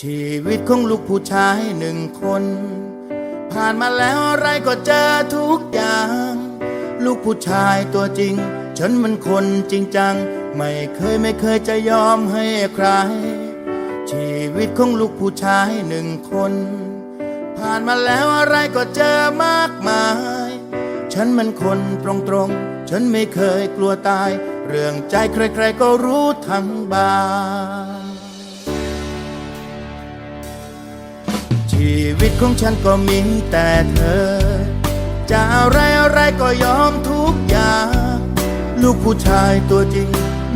ชีวิตของลูกผู้ชายหนึ่งคน ผ่านมาแล้วอะไรก็เจอทุกอย่าง ลูกผู้ชายตัวจริง ฉันมันคนจริงจัง ไม่เคยไม่เคยจะยอมให้ใคร ชีวิตของลูกผู้ชายหนึ่งคน ผ่านมาแล้วอะไรก็เจอมากมาย ฉันมันคนตรงๆฉันไม่เคยกลัวตาย เรื่องใจใครๆก็รู้ทั้งบาง ชีวิตของฉันก็มีแต่เธอ จะอะไรอะไรก็ยอมทุกอย่าง ลูกผู้ชายตัวจริง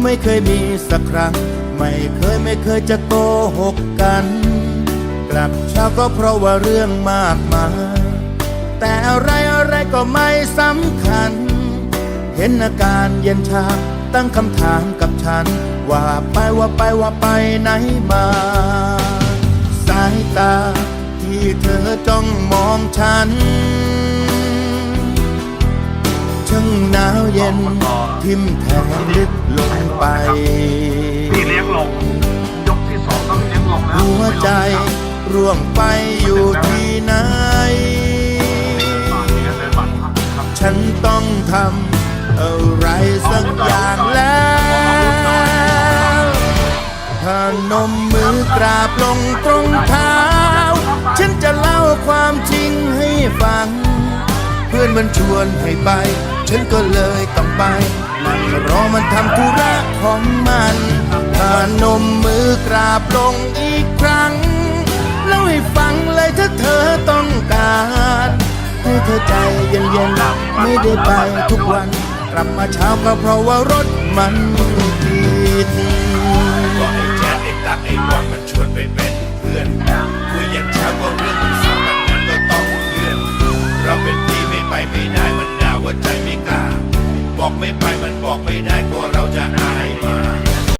ไม่เคยมีสักครั้ง ไม่เคยไม่เคยจะโกหกกัน กลับเช้าก็เพราะว่าเรื่องมากมาย แต่อะไรอะไรก็ไม่สำคัญ เห็นอาการเย็นชาตั้งคำถามกับฉัน ว่าไปว่าไปว่าไปไหนมา สายตา ที่เธอจ้องมองฉันช่างหนาวเย็น ทิมแทงลึกลงไป พี่เลี้ยงลง ยกที่สองต้องเลี้ยงลงแล้วหัวใจร่วงไปอยู่ที่ไหนตอนนี้เลยบัตรครับฉันต้องทำอะไรสักอย่างแล้วพนมมือกราบลงตรงเท้าฉันจะเล่า ความจริงให้ฟัง เพื่อนมันชวนให้ไป ฉันก็เลยต้องไปนั่งรอมันทำธุระของมันพนมมือกราบลงอีกครั้งเล่าให้ฟังเลยถ้าเธอต้องการให้เธอใจเย็นๆไม่ได้ไปทุกวัน กลับมาเช้าก็เพราะว่ารถมันติดก็ไอ้แจ๊ดไอ้ตั๊กไอ้บอลมันชวนไปเป็นเพื่อนคุยอย่าง บอกไม่ไปมันบอกไม่ได้กลัวเราจะอายมา